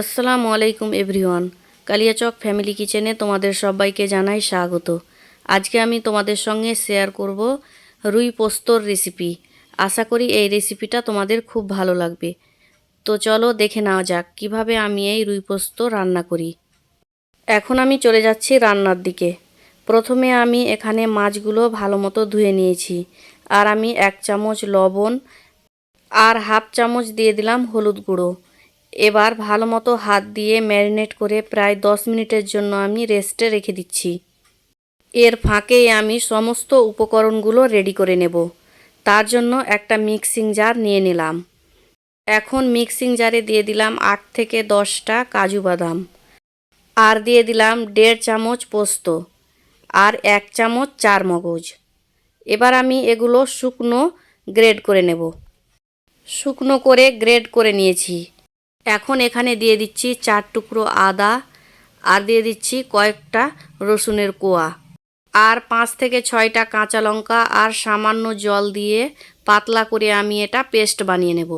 আসসালামু আলাইকুম everyone. Kaliachak family কিচেনে তোমাদের সবাইকে জানাই স্বাগত। আজকে আমি তোমাদের সঙ্গে শেয়ার করব রুই পোস্তর রেসিপি। আশা করি এই রেসিপিটা তোমাদের খুব ভালো লাগবে। তো চলো দেখে নেওয়া যাক কীভাবে আমি এই রুই পোস্ত রান্না করি। এখন আমি চলে যাচ্ছি রান্নার দিকে। প্রথমে আমি এখানে মাছগুলো ভালো মতো ধুয়ে নিয়েছি। আর আমি এক চামচ লবণ আর হাফ চামচ দিয়ে দিলাম হলুদ গুঁড়ো। এবার ভালো মতো হাত দিয়ে ম্যারিনেট করে প্রায় দশ মিনিটের জন্য আমি রেস্টে রেখে দিচ্ছি। এর ফাঁকেই আমি সমস্ত উপকরণগুলো রেডি করে নেব। তার জন্য একটা মিক্সিং জার নিয়ে নিলাম। এখন মিক্সিং জারে দিয়ে দিলাম আট থেকে দশটা কাজু বাদাম। আর দিয়ে দিলাম দেড় চামচ পোস্ত আর এক চামচ চার মগজ। এবার আমি এগুলো শুকনো গ্রেড করে নেব। শুকনো করে গ্রেড করে নিয়েছি। এখন এখানে দিয়ে দিচ্ছি চার টুকরো আদা আর দিয়ে দিচ্ছি কয়েকটা রসুনের কোয়া। আর পাঁচ থেকে ছয়টা কাঁচা লঙ্কা আর সামান্য জল দিয়ে পাতলা করে আমি এটা পেস্ট বানিয়ে নেব।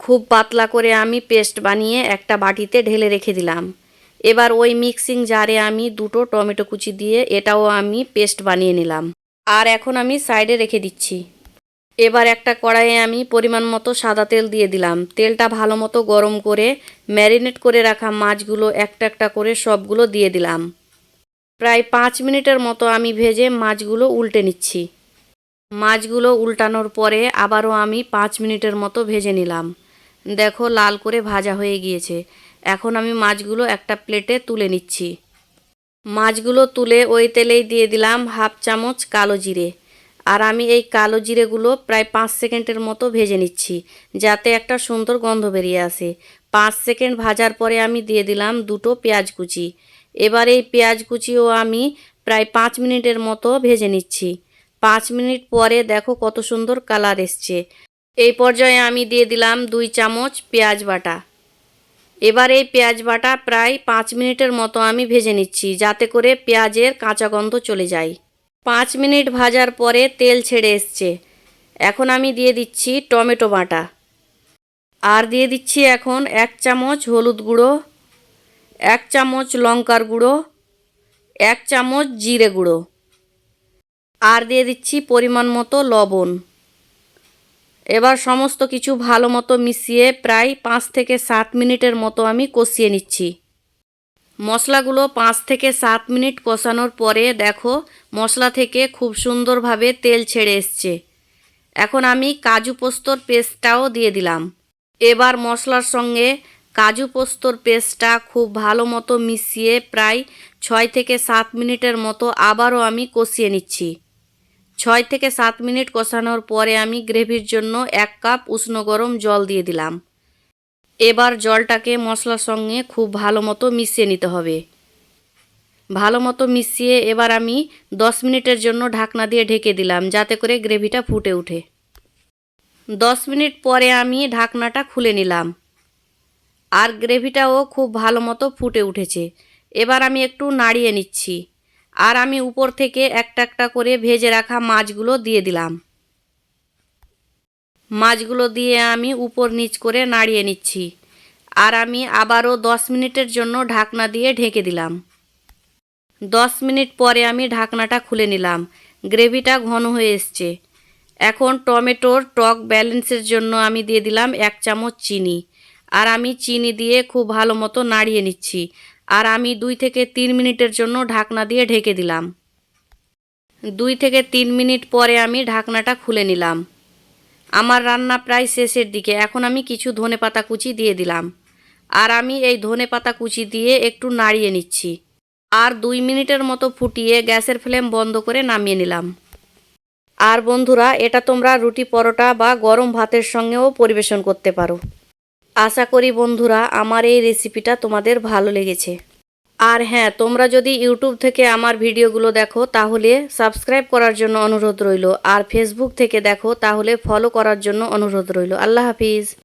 খুব পাতলা করে আমি পেস্ট বানিয়ে একটা বাটিতে ঢেলে রেখে দিলাম। এবার ওই মিক্সিং জারে আমি দুটো টমেটো কুচি দিয়ে এটাও আমি পেস্ট বানিয়ে নিলাম। আর এখন আমি সাইডে রেখে দিচ্ছি। এবার একটা কড়াইয়ে আমি পরিমাণ মতো সাদা তেল দিয়ে দিলাম। তেলটা ভালো মতো গরম করে ম্যারিনেট করে রাখা মাছগুলো একটা একটা করে সবগুলো দিয়ে দিলাম। প্রায় পাঁচ মিনিটের মতো আমি ভেজে মাছগুলো উল্টে নিচ্ছি। মাছগুলো উল্টানোর পরে আবারও আমি পাঁচ মিনিটের মতো ভেজে নিলাম। দেখো লাল করে ভাজা হয়ে গিয়েছে। এখন আমি মাছগুলো একটা প্লেটে তুলে নিচ্ছি। মাছগুলো তুলে ওই তেলেই দিয়ে দিলাম হাফ চামচ কালো জিরে। আর আমি এই কালো জিরেগুলো প্রায় পাঁচ সেকেন্ডের মতো ভেজে নিচ্ছি, যাতে একটা সুন্দর গন্ধ বেরিয়ে আসে। পাঁচ সেকেন্ড ভাজার পরে আমি দিয়ে দিলাম দুটো পেঁয়াজ কুচি। এবার এই পেঁয়াজ কুচিও আমি প্রায় পাঁচ মিনিটের মতো ভেজে নিচ্ছি। পাঁচ মিনিট পরে দেখো কত সুন্দর কালার এসছে। এই পর্যায়ে আমি দিয়ে দিলাম দুই চামচ পেঁয়াজ বাটা। এবার এই পেঁয়াজ বাটা প্রায় পাঁচ মিনিটের মতো আমি ভেজে নিচ্ছি, যাতে করে পেঁয়াজের কাঁচা গন্ধ চলে যায়। পাঁচ মিনিট ভাজার পরে তেল ছেড়ে এসছে। এখন আমি দিয়ে দিচ্ছি টমেটো বাটা। আর দিয়ে দিচ্ছি এখন এক চামচ হলুদ গুঁড়ো, এক চামচ লঙ্কার গুঁড়ো, এক চামচ জিরে গুঁড়ো। আর দিয়ে দিচ্ছি পরিমাণ মতো লবণ। এবার সমস্ত কিছু ভালো মতো মিশিয়ে প্রায় পাঁচ থেকে সাত মিনিটের মতো আমি কষিয়ে নিচ্ছি। মশলাগুলো পাঁচ থেকে সাত মিনিট কষানোর পরে দেখো মশলা থেকে খুব সুন্দরভাবে তেল ছেড়ে এসছে। এখন আমি কাজু পোস্তর পেস্টটাও দিয়ে দিলাম। এবার মশলার সঙ্গে কাজু পোস্তর পেস্টটা খুব ভালো মতো মিশিয়ে প্রায় ছয় থেকে সাত মিনিটের মতো আবারও আমি কষিয়ে নিচ্ছি। ছয় থেকে সাত মিনিট কষানোর পরে আমি গ্রেভির জন্য এক কাপ উষ্ণ গরম জল দিয়ে দিলাম। এবার জলটাকে মশলার সঙ্গে খুব ভালো মতো মিশিয়ে নিতে হবে। ভালো মতো মিশিয়ে এবার আমি দশ মিনিটের জন্য ঢাকনা দিয়ে ঢেকে দিলাম, যাতে করে গ্রেভিটা ফুটে ওঠে। দশ মিনিট পরে আমি ঢাকনাটা খুলে নিলাম। আর গ্রেভিটাও খুব ভালো মতো ফুটে উঠেছে। এবার আমি একটু নাড়িয়ে নিচ্ছি। আর আমি উপর থেকে একটা একটা করে ভেজে রাখা মাছগুলো দিয়ে দিলাম। মাছগুলো দিয়ে আমি উপর নিচ করে নাড়িয়ে নিচ্ছি। আর আমি আবারও দশ মিনিটের জন্য ঢাকনা দিয়ে ঢেকে দিলাম। দশ মিনিট পরে আমি ঢাকনাটা খুলে নিলাম। গ্রেভিটা ঘন হয়ে এসছে। এখন টমেটোর টক ব্যালেন্সের জন্য আমি দিয়ে দিলাম এক চামচ চিনি। আর আমি চিনি দিয়ে খুব ভালো মতো নাড়িয়ে নিচ্ছি। আর আমি দুই থেকে তিন মিনিটের জন্য ঢাকনা দিয়ে ঢেকে দিলাম। দুই থেকে তিন মিনিট পরে আমি ঢাকনাটা খুলে নিলাম। আমার রান্না প্রায় শেষের দিকে। এখন আমি কিছু ধনে পাতা কুচি দিয়ে দিলাম। আর আমি এই ধনে পাতা কুচি দিয়ে একটু নাড়িয়ে নিচ্ছি। আর দুই মিনিটের মতো ফুটিয়ে গ্যাসের ফ্লেম বন্ধ করে নামিয়ে নিলাম। আর বন্ধুরা, এটা তোমরা রুটি পরোটা বা গরম ভাতের সঙ্গেও পরিবেশন করতে পারো। আশা করি বন্ধুরা, আমার এই রেসিপিটা তোমাদের ভালো লেগেছে। আর হ্যাঁ তোমরা যদি ইউটিউব থেকে আমার ভিডিওগুলো দেখো, তাহলে সাবস্ক্রাইব করার জন্য অনুরোধ রইল। আর ফেসবুক থেকে দেখো, তাহলে ফলো করার জন্য অনুরোধ রইল। আল্লাহ হাফিজ।